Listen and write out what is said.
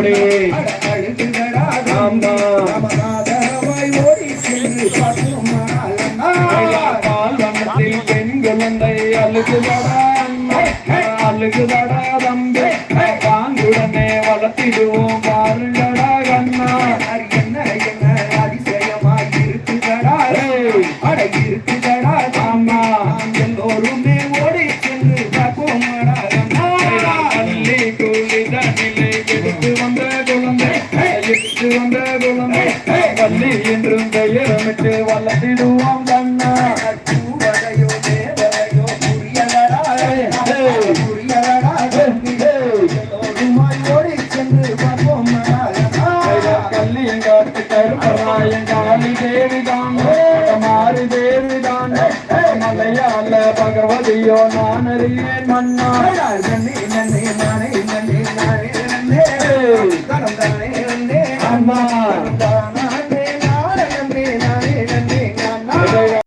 அப்படி ஆமா பால்வனத்தில் பெண் குழந்தை அழுகுதடா அழுகுதடா தம்பி. பாங்குடனே வளர்த்திடுவோம் பாருங்கடா கண்ணா. என்ன என்ன அதிசயமா எல்லோருமே எடுத்து வந்த குழந்தை எடுத்து வந்த குழந்தை பள்ளி என்றும் பெயரமிட்டு வளர்த்திடுவோம் கண்ணா பூவரையோ தேவரையோ புரியலடா புரியலடா ஓடி சென்று பார்ப்போமடா கல்லியங்காட்டு கருப்பராயன் காளி தேவிதான் மாறி தேவிதான் மலையாள பகவதியோ நான் அறியேன் மன்னா நன்னி நன்னி நானே அம்மா.